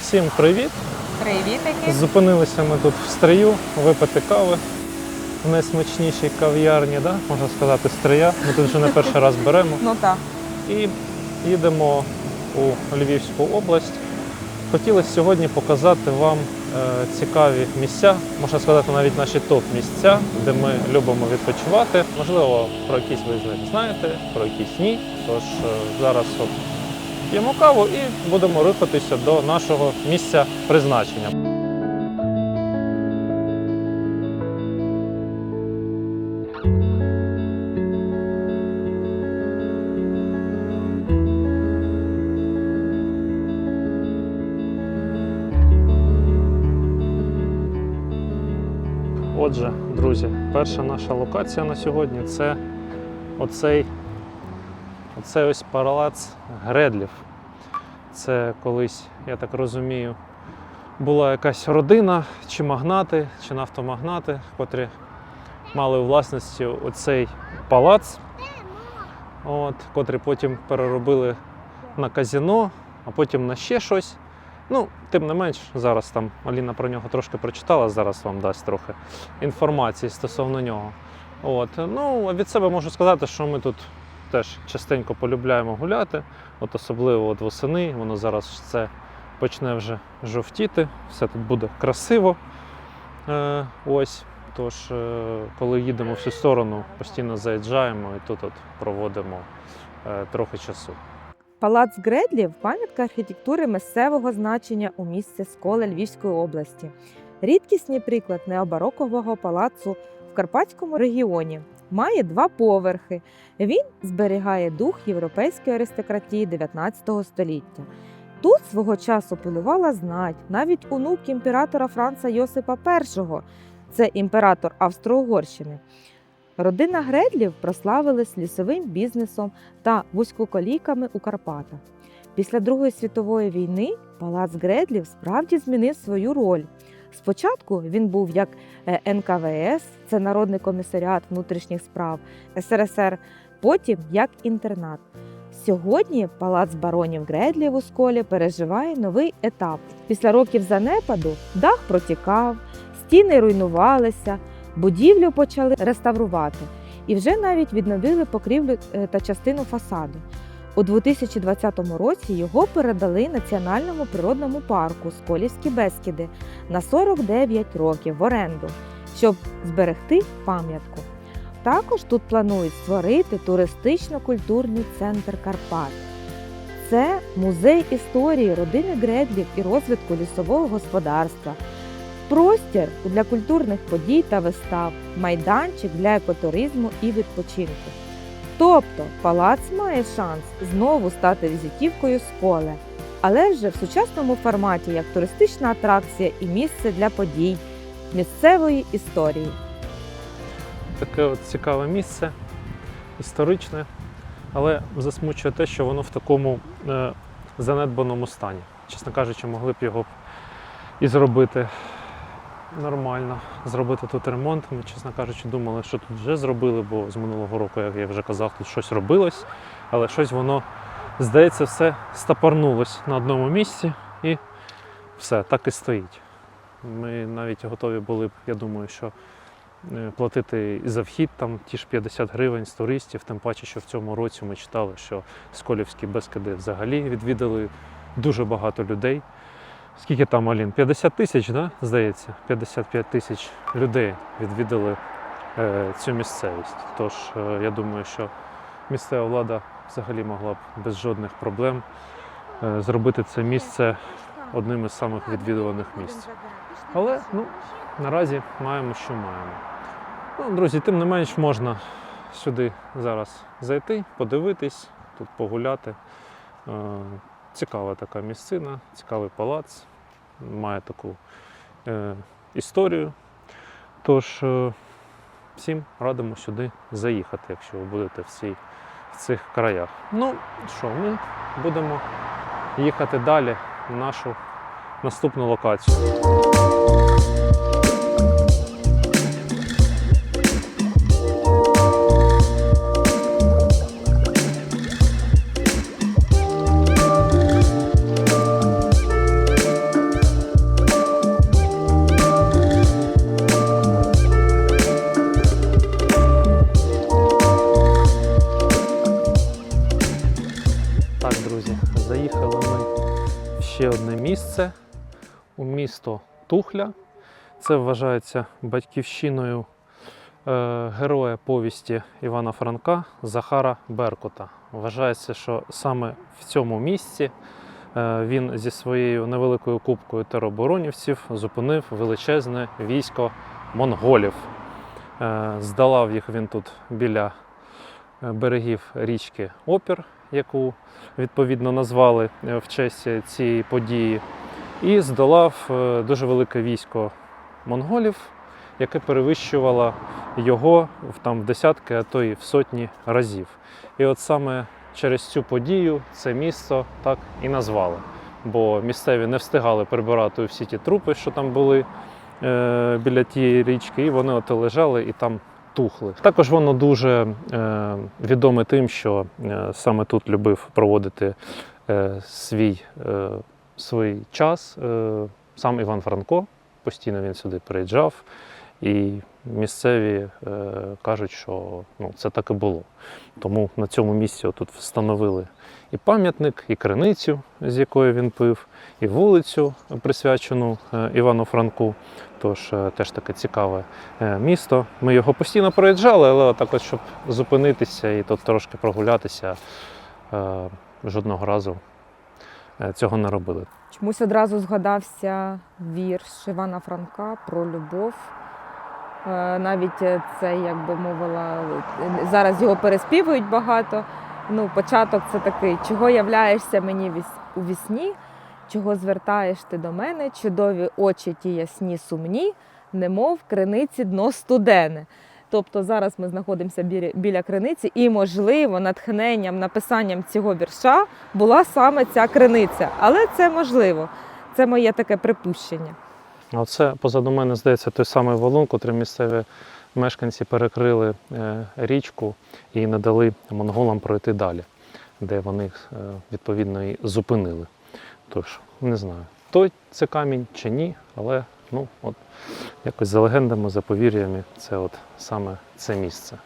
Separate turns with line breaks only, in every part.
Всім привіт!
Привітики.
Зупинилися ми тут в стрию випити кави в найсмачнішій кав'ярні, да? можна сказати, стрия. Ми тут вже не перший раз беремо.
Ну так.
І їдемо у Львівську область. Хотілося сьогодні показати вам е, цікаві місця, можна сказати, навіть наші топ-місця, де ми любимо відпочивати. Можливо, про якісь ви з них знаєте, про якісь ні. Тож е, зараз от п'ємо каву і будемо рухатися до нашого місця призначення. Отже, друзі, перша наша локація на сьогодні це оцей, оцей ось палац Гредлів. Це колись, я так розумію, була якась родина, чи магнати, чи нафтомагнати, котрі мали у власності оцей палац, от, котрий потім переробили на казіно, а потім на ще щось. Ну, тим не менш, зараз там Аліна про нього трошки прочитала, зараз вам дасть трохи інформації стосовно нього. От. Ну, від себе можу сказати, що ми тут теж частенько полюбляємо гуляти, от особливо от восени, воно зараз все почне вже жовтіти, все тут буде красиво. Е, ось. Тож, е, коли їдемо в цю сторону, постійно заїжджаємо і тут от проводимо е, трохи часу.
Палац Гредлів пам'ятка архітектури місцевого значення у місті Сколе Львівської області. Рідкісний приклад необарокового палацу в Карпатському регіоні. Має два поверхи. Він зберігає дух європейської аристократії 19 століття. Тут свого часу пилувала знать, навіть онук імператора Франца Йосипа І, це імператор Австро-Угорщини. Родина Гредлів прославилась лісовим бізнесом та вузькоколійками у Карпатах. Після Другої світової війни палац Гредлів справді змінив свою роль. Спочатку він був як е, НКВС, це Народний комісаріат внутрішніх справ СРСР, потім як інтернат. Сьогодні палац баронів Гредлів у сколі переживає новий етап. Після років занепаду дах протікав, стіни руйнувалися, будівлю почали реставрувати і вже навіть відновили покрівлю е, та частину фасаду. У 2020 році його передали Національному природному парку Сколівські Бескіди на 49 років в оренду, щоб зберегти пам'ятку. Також тут планують створити туристично-культурний центр Карпат. Це музей історії родини Гредлів і розвитку лісового господарства, простір для культурних подій та вистав, майданчик для екотуризму і відпочинку. Тобто палац має шанс знову стати візитівкою сколе, але вже в сучасному форматі як туристична атракція і місце для подій місцевої історії.
таке от цікаве місце, історичне, але засмучує те, що воно в такому е, занедбаному стані. Чесно кажучи, могли б його і зробити нормально, зробити тут ремонт. Ми, чесно кажучи, думали, що тут вже зробили, бо з минулого року, як я вже казав, тут щось робилось, але щось воно, здається, все стапорнулось на одному місці і все, так і стоїть. Ми навіть готові були б, я думаю, що е, платити за вхід там ті ж 50 гривень з туристів, тим паче, що в цьому році ми читали, що Сколівські безкиди взагалі відвідали дуже багато людей. Скільки там, Алін? 50 тисяч, да? здається, 55 тисяч людей відвідали е, цю місцевість. Тож е, я думаю, що місцева влада взагалі могла б без жодних проблем е, зробити це місце одним із самих відвідуваних місць. Але ну, наразі маємо, що маємо. Ну, друзі, тим не менш можна сюди зараз зайти, подивитись, тут погуляти. Е, Цікава така місцина, цікавий палац, має таку е, історію. Тож е, всім радимо сюди заїхати, якщо ви будете в, цій, в цих краях. Ну що, ми будемо їхати далі в нашу наступну локацію. Переїзне місце у місто Тухля. Це вважається батьківщиною е, героя повісті Івана Франка Захара Беркута. Вважається, що саме в цьому місці е, він зі своєю невеликою купкою тероборонівців зупинив величезне військо монголів. Е, Здолав їх він тут біля е, берегів річки Опір, яку відповідно назвали е, в честь цієї події, і здолав е, дуже велике військо монголів, яке перевищувало його в там в десятки, а то і в сотні разів. І от саме через цю подію це місто так і назвали. Бо місцеві не встигали прибирати всі ті трупи, що там були е, біля тієї річки, і вони от лежали і там тухли. Також воно дуже е, відоме тим, що е, саме тут любив проводити е, свій, свій час сам Іван Франко. Постійно він сюди приїжджав, і місцеві кажуть, що ну, це так і було. Тому на цьому місці тут встановили і пам'ятник, і криницю, з якої він пив, і вулицю, присвячену е, Івану Франку. Тож е, теж таке цікаве е, місто. Ми його постійно проїжджали, але так от, щоб зупинитися і тут трошки прогулятися, жодного разу цього не робили.
Чомусь одразу згадався вірш Івана Франка про любов. Навіть це, як би мовила, зараз його переспівують багато. Ну, початок це такий: чого являєшся мені у вісні, чого звертаєш ти до мене, чудові очі ті ясні сумні, немов криниці дно студене. Тобто зараз ми знаходимося біля, криниці, і, можливо, натхненням, написанням цього вірша була саме ця криниця. Але це можливо. Це моє таке припущення.
Оце позаду мене здається той самий валун, котрий місцеві мешканці перекрили е, річку і не дали монголам пройти далі, де вони е, відповідно і зупинили. Тож, не знаю, той це камінь чи ні, але ну, от, якось за легендами, за повір'ями, це от саме це місце.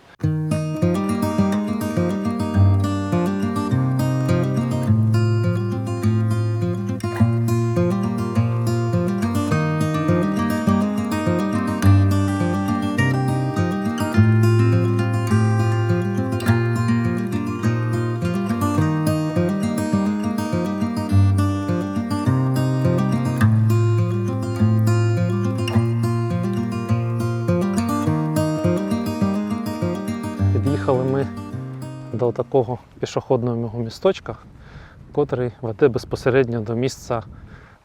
Такого пішохідного місточка, котрий веде безпосередньо до місця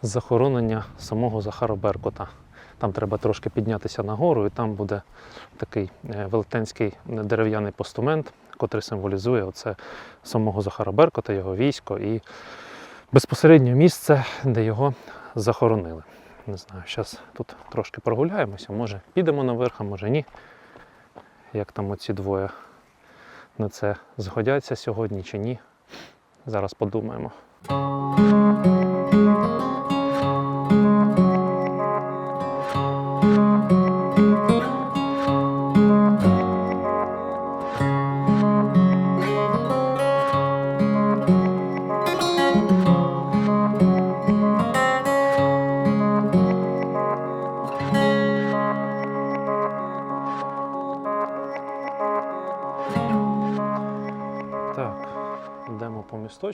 захоронення самого Захара Беркута. Там треба трошки піднятися нагору, і там буде такий е, велетенський дерев'яний постамент, котрий символізує оце самого Захара Беркута, його військо і безпосередньо місце, де його захоронили. Не знаю, зараз тут трошки прогуляємося, може підемо наверх, а може ні. Як там оці двоє на це згодяться сьогодні чи ні. Зараз подумаємо.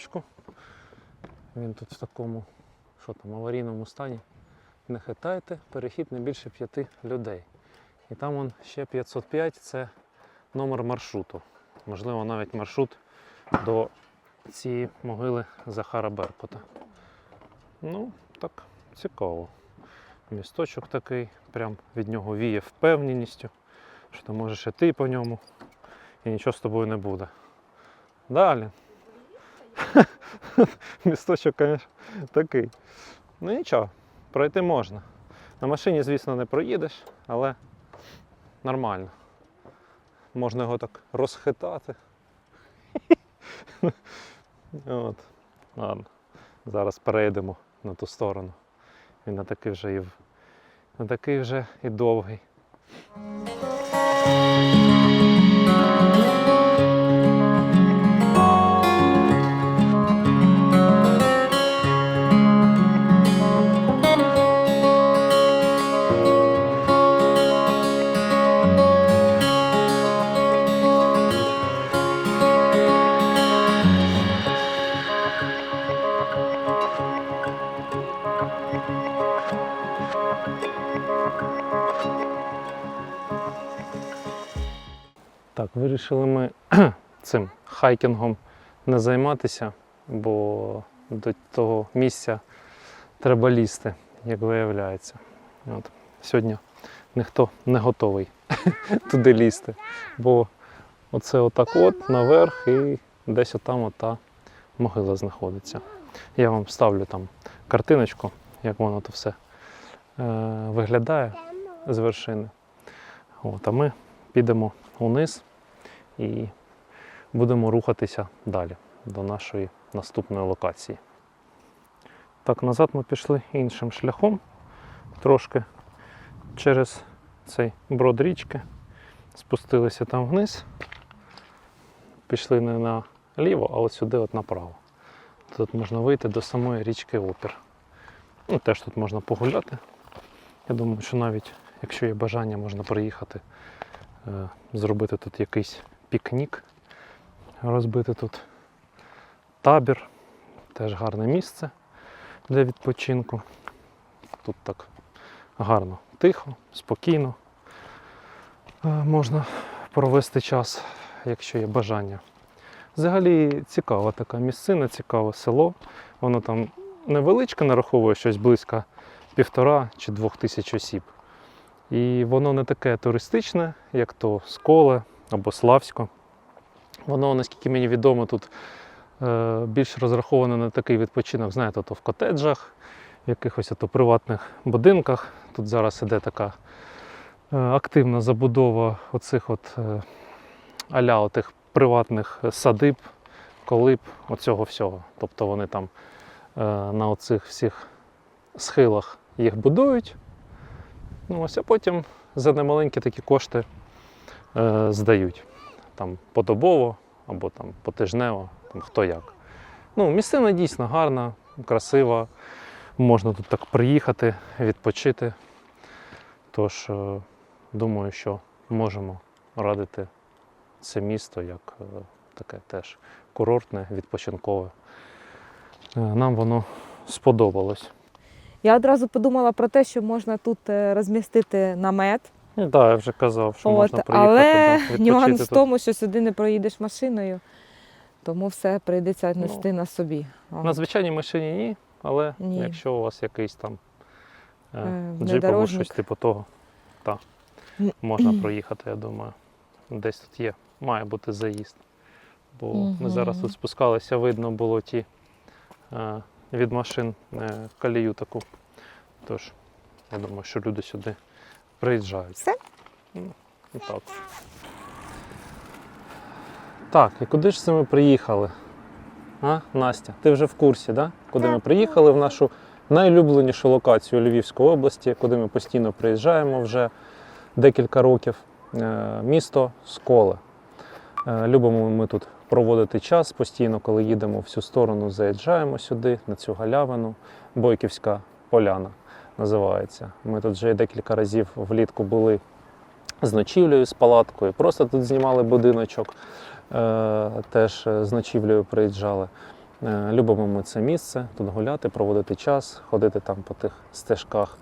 Йдемо. Він тут в такому, що там, аварійному стані. Не хитайте, перехід не більше п'яти людей. І там он ще 505 це номер маршруту. Можливо, навіть маршрут до цієї могили Захара Беркута. Ну, так, цікаво. Місточок такий, прям від нього віє впевненістю, що ти можеш іти по ньому і нічого з тобою не буде. Далі. Місточок, звісно, такий. Ну нічого, пройти можна. На машині, звісно, не проїдеш, але нормально. Можна його так розхитати. От. Ладно. Зараз перейдемо на ту сторону. Він не такий вже і, не такий вже і довгий. Вирішили ми цим хайкінгом не займатися, бо до того місця треба лізти, як виявляється. От. Сьогодні ніхто не готовий туди лізти. Бо оце отак от наверх і десь отам ота могила знаходиться. Я вам ставлю там картиночку, як воно то все е, виглядає з вершини. От, а ми підемо униз і будемо рухатися далі до нашої наступної локації. Так, назад ми пішли іншим шляхом, трошки через цей брод річки, спустилися там вниз, пішли не наліво, а от сюди от направо. Тут можна вийти до самої річки Опір. Ну, теж тут можна погуляти. Я думаю, що навіть якщо є бажання, можна приїхати, е, зробити тут якийсь пікнік, розбити тут табір, теж гарне місце для відпочинку. Тут так гарно, тихо, спокійно. Е, Можна провести час, якщо є бажання. Взагалі цікава така місцина, цікаве село. Воно там невеличке, нараховує щось близько півтора чи двох тисяч осіб. І воно не таке туристичне, як то Сколе або Славсько. Воно, наскільки мені відомо, тут е, більш розраховане на такий відпочинок, знаєте, то в котеджах, в якихось ото приватних будинках. Тут зараз іде така е, активна забудова оцих от е, аля отих приватних садиб, колиб, оцього всього. Тобто вони там е, на оцих всіх схилах їх будують. Ну, ось, а потім за немаленькі такі кошти е, здають. Там подобово або там потижнево, там хто як. Ну, місцина дійсно гарна, красива. Можна тут так приїхати, відпочити. Тож, е, думаю, що можемо радити це місто як е, таке теж курортне, відпочинкове. Нам воно сподобалось.
Я одразу подумала про те, що можна тут розмістити намет.
Так, да, я вже казав, що
От,
можна приїхати.
але
да,
нюанс в тому, що сюди не проїдеш машиною, тому все прийдеться нести на собі. О.
На звичайній машині ні, але
Ні.
якщо у вас якийсь там е,
Е,
джип або щось типу того, так, можна проїхати, я думаю. Десь тут є, має бути заїзд. Бо ми зараз тут спускалися, видно було ті е, від машин е, колію таку. Тож, я думаю, що люди сюди приїжджають.
Все?
І так. Так, і куди ж це ми приїхали? А, Настя, ти вже в курсі, да? куди ми приїхали в нашу найулюбленішу локацію Львівської області, куди ми постійно приїжджаємо вже декілька років. Е, Місто Сколе. Е, Любимо ми тут проводити час постійно, коли їдемо всю сторону, заїжджаємо сюди, на цю галявину. Бойківська поляна називається. Ми тут вже декілька разів влітку були з ночівлею, з палаткою. Просто тут знімали будиночок, е, теж е, з ночівлею приїжджали. Е, Любимо ми це місце, тут гуляти, проводити час, ходити там по тих стежках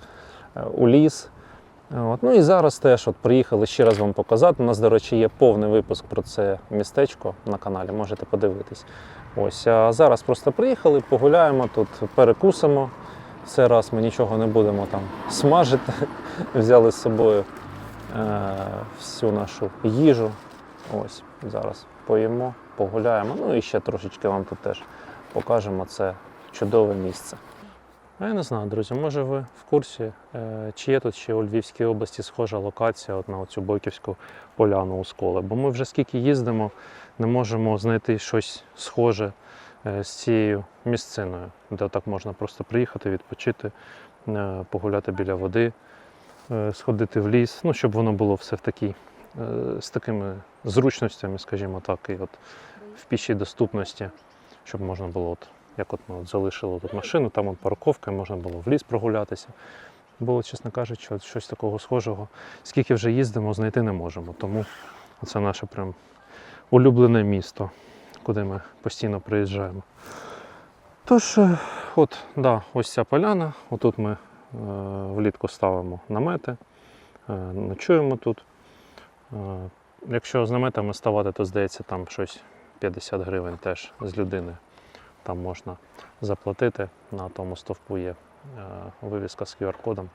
у ліс. От. Ну і зараз теж от приїхали ще раз вам показати. У нас, до речі, є повний випуск про це містечко на каналі, можете подивитись. Ось, а зараз просто приїхали, погуляємо тут, перекусимо. В цей раз ми нічого не будемо там смажити. Взяли з собою е, всю нашу їжу. Ось зараз поїмо, погуляємо. Ну і ще трошечки вам тут теж покажемо це чудове місце. Я не знаю, друзі, може ви в курсі, е, чи є тут ще у Львівській області схожа локація от на цю Бойківську поляну у Сколе. Бо ми вже скільки їздимо, не можемо знайти щось схоже з цією місциною, де так можна просто приїхати, відпочити, е, погуляти біля води, е, сходити в ліс, ну, щоб воно було все в такій, е, з такими зручностями, скажімо так, і от в пішій доступності, щоб можна було, от, як от ми от залишили тут машину, там от парковка, можна було в ліс прогулятися. Було, чесно кажучи, щось такого схожого, скільки вже їздимо, знайти не можемо. Тому це наше прям улюблене місто, куди ми постійно приїжджаємо. Тож, е, от, да, ось ця поляна. Отут ми е, влітку ставимо намети, е, ночуємо тут. Е, якщо з наметами ставати, то здається, там щось 50 гривень теж з людини. Там можна заплатити. На тому стовпу є е, вивіска з QR-кодом.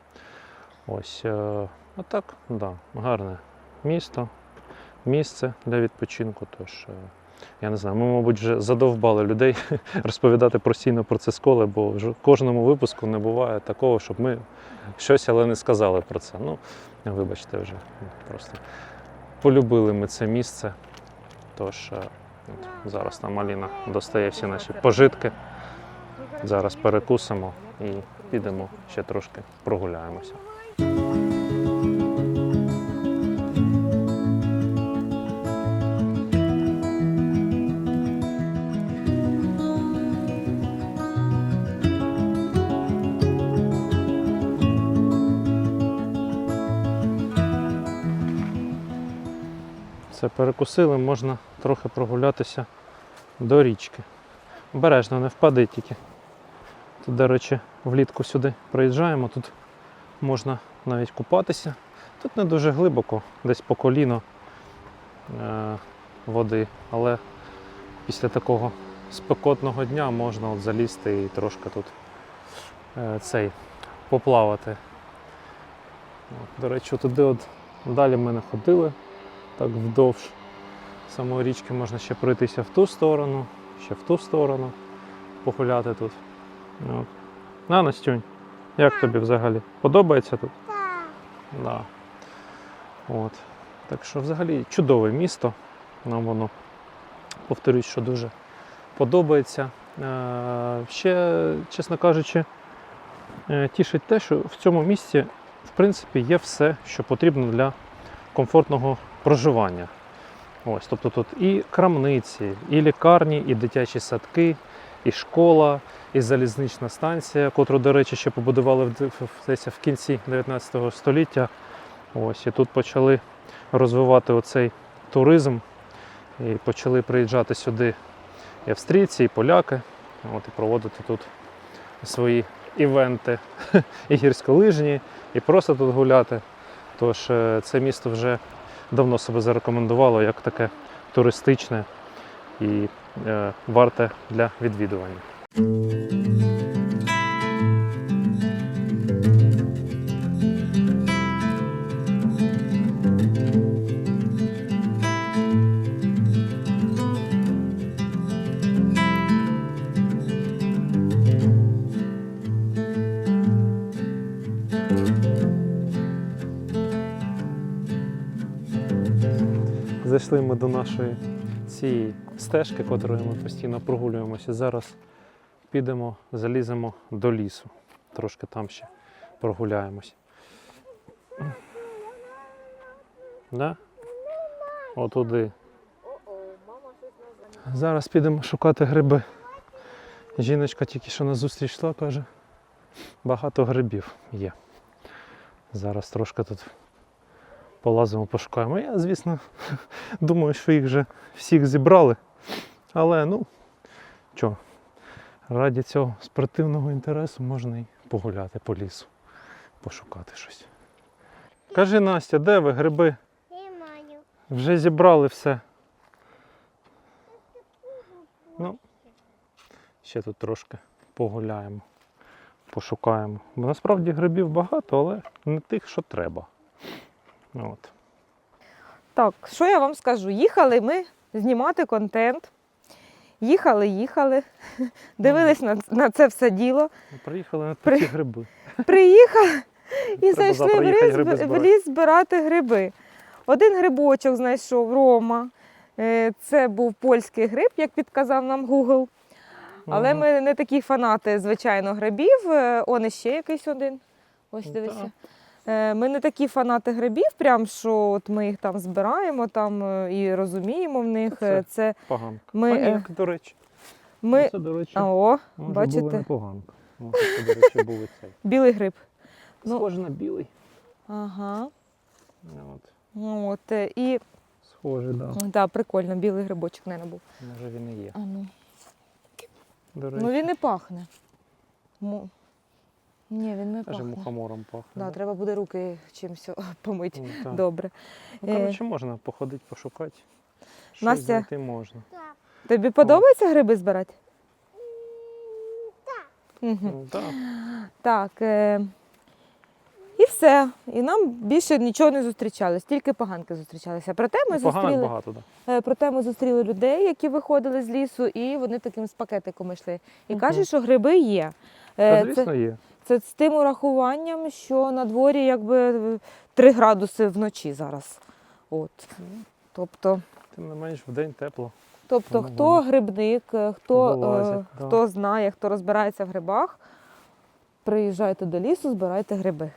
Ось, е, а так, да, гарне місто, місце для відпочинку. Тож, е, я не знаю, ми, мабуть, вже задовбали людей розповідати постійно про це сколе, бо в кожному випуску не буває такого, щоб ми щось, але не сказали про це. Ну, вибачте вже, просто полюбили ми це місце. Тож е, от, зараз там Аліна достає всі наші пожитки. Зараз перекусимо і підемо ще трошки прогуляємося. Все перекусили, можна трохи прогулятися до річки. Обережно, не впади тільки. Тут, до речі, влітку сюди приїжджаємо, тут можна навіть купатися. Тут не дуже глибоко, десь по коліно е- води, але після такого спекотного дня можна от залізти і трошки тут е- цей поплавати. До речі, туди от далі ми не ходили так вдовж самої річки можна ще пройтися в ту сторону, ще в ту сторону, погуляти тут. От. На, Настюнь, як тобі взагалі? Подобається тут?
Так.
Да. От. Так що взагалі чудове місто. Нам воно, повторюсь, що дуже подобається. Е, ще, чесно кажучи, е, тішить те, що в цьому місті в принципі є все, що потрібно для комфортного проживання. Ось, тобто тут і крамниці, і лікарні, і дитячі садки, і школа, і залізнична станція, котру, до речі, ще побудували в, десь в кінці 19 століття. Ось, і тут почали розвивати оцей туризм, і почали приїжджати сюди і австрійці, і поляки, от, і проводити тут свої івенти і гірськолижні, і просто тут гуляти. Тож е, це місто вже давно себе зарекомендувало як таке туристичне і е, варте для відвідування. Зайшли ми до нашої цієї стежки, котрою ми постійно прогулюємося. Зараз підемо, заліземо до лісу. Трошки там ще прогуляємось. Да? Отуди. Зараз підемо шукати гриби. Жіночка тільки що на зустріч йшла, каже, багато грибів є. Зараз трошки тут полазимо, пошукаємо. Я, звісно, думаю, що їх вже всіх зібрали. Але ну, що, раді цього спортивного інтересу можна і погуляти по лісу, пошукати щось. Кажи, Настя, де ви гриби?
Немає.
Вже зібрали все. Ну, ще тут трошки погуляємо, пошукаємо. Бо насправді грибів багато, але не тих, що треба. От.
Так, що я вам скажу? Їхали ми знімати контент. Їхали, їхали, дивились на, на це все діло.
Приїхали на
При-
гриби.
Приїхали і
Треба
зайшли в ліс,
гриби
в ліс збирати гриби. Один грибочок знайшов Рома. Е, Це був польський гриб, як підказав нам Google. Але ми не такі фанати, звичайно, грибів. Е, Он іще якийсь один. Ось
Ну,
дивися. Е, Ми не такі фанати грибів, прям що от ми їх там збираємо там е, і розуміємо в них.
Це
Е, Це
Поганка.
ми, е,
до речі.
ми...
Це, до речі,
О,
може, було
бачите,
непоганка. Може, це, до речі, був і цей.
білий гриб. Ну.
На білий.
Ага.
От.
От, е, і
Схоже, так. Да.
да, прикольно, білий грибочок, не був.
Може він і є.
А ну.
До речі.
Ну він не пахне. Ні, він не пахне.
мухомором пахне.
Да, треба буде руки чимось помити.
Ну, так.
Добре.
Ну,
Е,
коротше, можна походити, пошукати. Щось
Настя?
знайти можна.
Тобі подобається гриби збирати? Так. Угу.
Ну, так.
Так. Е... І все. І нам більше нічого не зустрічалось, тільки поганки зустрічалися. Проте ми
Ну, Поганок
зустріли.
багато, так.
Е, Проте ми зустріли людей, які виходили з лісу, і вони таким з пакетиком йшли. І
Мгм.
кажуть, що гриби є.
Та,
Е,
звісно,
Це,
є.
Це з тим урахуванням, що на дворі якби 3 градуси вночі зараз. От. Тобто,
Тим не менш, в день тепло.
тобто
Тому
хто
вони
грибник, е, хто,
вилазять,
е,
да.
хто знає, хто розбирається в грибах, приїжджайте до лісу, збирайте гриби.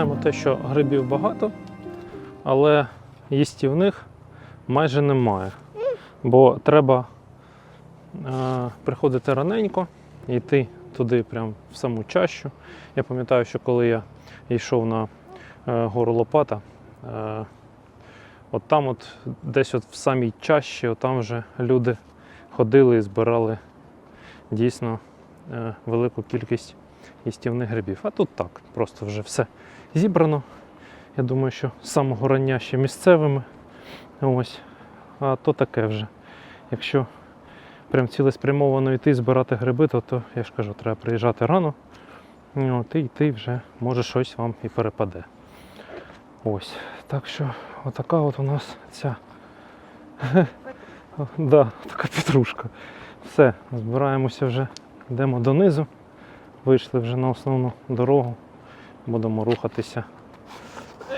Маємо те, що грибів багато, але їстівних майже немає. Бо треба е, приходити раненько йти туди, прям в саму чащу. Я пам'ятаю, що коли я йшов на е, гору Лопата, е, от там, от десь от в самій чащі, от там вже люди ходили і збирали дійсно е, велику кількість їстівних грибів. А тут так, просто вже все зібрано. Я думаю, що з самого рання ще місцевими. Ось. А то таке вже. Якщо прям цілеспрямовано йти збирати гриби, то, то я ж кажу, треба приїжджати рано. От, і йти вже може щось вам і перепаде. Ось. Так що отака от у нас ця. да, така петрушка. Все, збираємося вже, йдемо донизу. Вийшли вже на основну дорогу. Будемо рухатися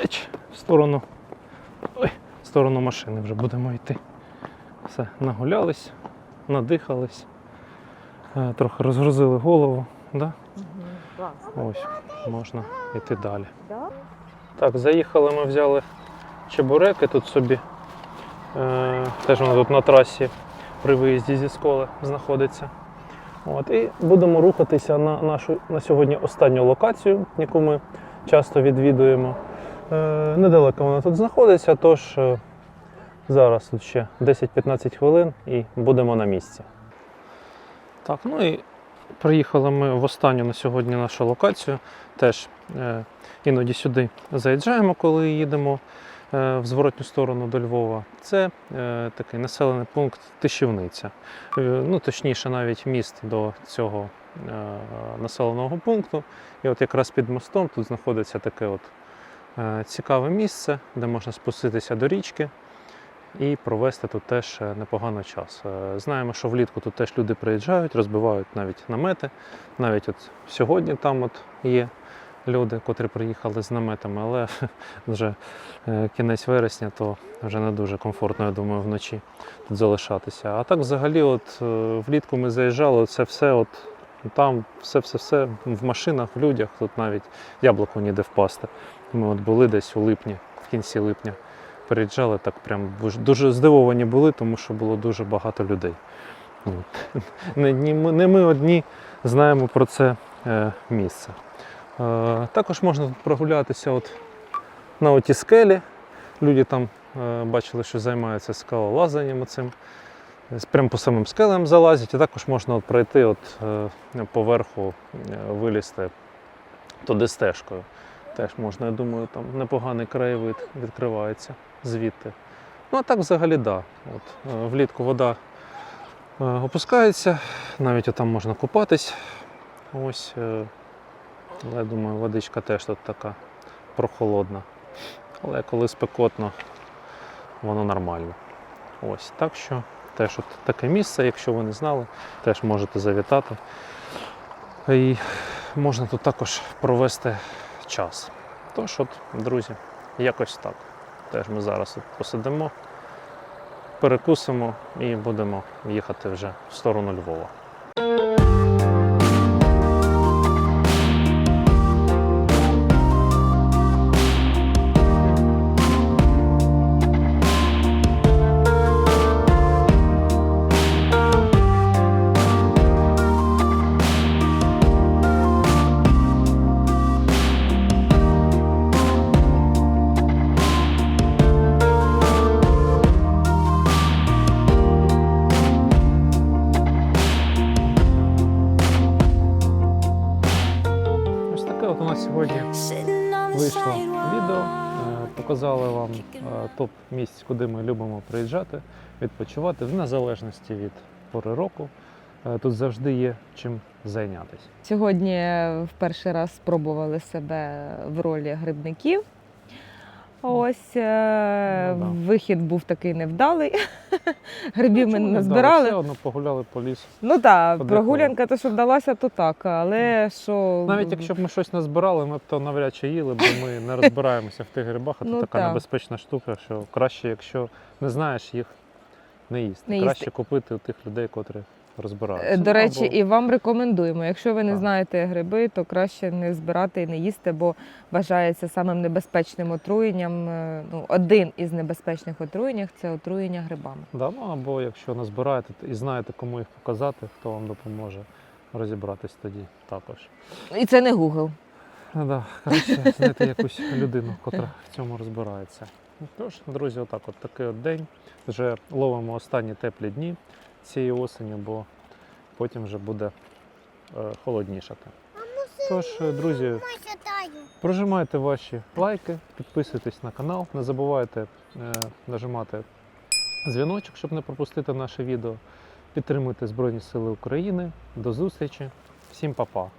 еч, в сторону. Ой, в сторону машини вже будемо йти. Все, нагулялись, надихались, е, трохи розгрузили голову. Да? Ось, можна йти далі.
Да?
Так, заїхали, ми взяли чебуреки тут собі. Е, теж воно тут на трасі при виїзді зі школи знаходиться. От, і будемо рухатися на нашу на сьогодні останню локацію, яку ми часто відвідуємо. Е, недалеко вона тут знаходиться, тож е, зараз тут ще 10-15 хвилин і будемо на місці. Так, ну і приїхали ми в останню на сьогодні нашу локацію. Теж е, іноді сюди заїжджаємо, коли їдемо в зворотню сторону до Львова. Це е, такий населений пункт Тишівниця. Е, Ну, точніше, навіть міст до цього е, населеного пункту. І от якраз під мостом тут знаходиться таке от е, цікаве місце, де можна спуститися до річки. І провести тут теж е, непогано час. Е, Знаємо, що влітку тут теж люди приїжджають, розбивають навіть намети. Навіть от сьогодні там от є люди, котрі приїхали з наметами, але вже е, кінець вересня, то вже не дуже комфортно, я думаю, вночі тут залишатися. А так взагалі, от е, влітку ми заїжджали, це все от там, все-все-все в машинах, в людях, тут навіть яблуко ніде впасти. Ми от були десь у липні, в кінці липня. Приїжджали так прям дуже- здивовані були, тому що було дуже багато людей. От. Не, не ми одні знаємо про це е, місце. Е, також можна прогулятися от на оті скелі. Люди там е, бачили, що займаються скалолазанням цим. Прямо по самим скелям залазять, і також можна от пройти от, е, поверху, вилізти туди стежкою. Теж можна, я думаю, там непоганий краєвид відкривається звідти. Ну а так взагалі да. От, влітку вода опускається, навіть там можна купатись. Ось, але я думаю, водичка теж тут така прохолодна. Але коли спекотно, воно нормально. Ось, так що теж от таке місце, якщо ви не знали, теж можете завітати. І можна тут також провести час. Тож, от, друзі, якось так. Теж ми зараз тут посидимо, перекусимо і будемо їхати вже в сторону Львова. Показали вам е, топ місць, куди ми любимо приїжджати, відпочивати, в незалежності від пори року. Е, Тут завжди є чим зайнятися.
Сьогодні в перший раз спробували себе в ролі грибників. Ось е,
Ну,
вихід був такий невдалий. Грибів ми
Чому
не збирали.
Все одно погуляли по лісу.
Ну так,
Подихали.
прогулянка, то що вдалася, то так. Але що
Навіть якщо б ми щось не збирали, ми б то навряд чи їли, бо ми не розбираємося в тих грибах, а
Ну,
така
так.
небезпечна штука, що краще, якщо не знаєш їх, не їсти.
Не їсти.
краще купити у тих людей, котрі розбираються.
Е, До
Ну,
речі,
або-
і вам рекомендуємо. Якщо ви не
Так.
знаєте гриби, то краще не збирати і не їсти, бо вважається самим небезпечним отруєнням. е, Ну, один із небезпечних отруєнь це отруєння грибами.
Да, ну, або якщо не збираєте і знаєте, кому їх показати, хто вам допоможе розібратись тоді також.
І це не Google.
Ну, да, краще знайти якусь людину, котра в цьому розбирається. Ну, Тож, друзі, отак от такий от день. Вже ловимо останні теплі дні цієї осені, бо потім вже буде е, холоднішати. Тож, е, друзі, прожимайте ваші лайки, підписуйтесь на канал, не забувайте е, нажимати дзвіночок, щоб не пропустити наше відео. Підтримуйте Збройні Сили України. До зустрічі. Всім па-па.